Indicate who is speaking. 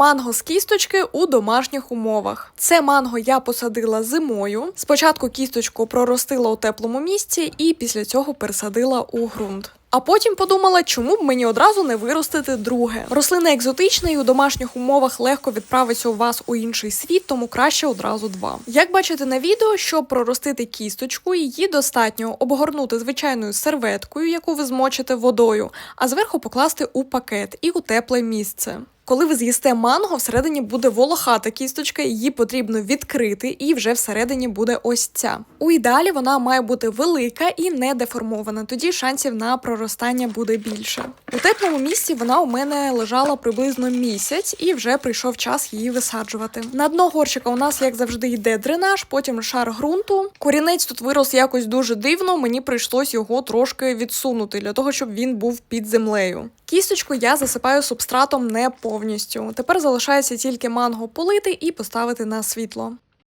Speaker 1: Манго з кісточки у домашніх умовах. Це манго я посадила зимою. Спочатку кісточку проростила у теплому місці і після цього пересадила у ґрунт. А потім подумала, чому б мені одразу не виростити друге. Рослина екзотична і у домашніх умовах легко відправиться у вас у інший світ, тому краще одразу два. Як бачите на відео, щоб проростити кісточку, її достатньо обгорнути звичайною серветкою, яку ви змочите водою, а зверху покласти у пакет і у тепле місце. Коли ви з'їсте манго, всередині буде волохата кісточка, її потрібно відкрити, і вже всередині буде ось ця. У ідеалі вона має бути велика і не деформована, тоді шансів на проростання буде більше. У теплому місці вона у мене лежала приблизно місяць, і вже прийшов час її висаджувати. На дно горщика у нас, як завжди, йде дренаж, потім шар ґрунту. Корінець тут вирос якось дуже дивно. Мені прийшлось його трошки відсунути для того, щоб він був під землею. Кісточку я засипаю субстратом не повністю. Тепер залишається тільки манго полити і поставити на світло.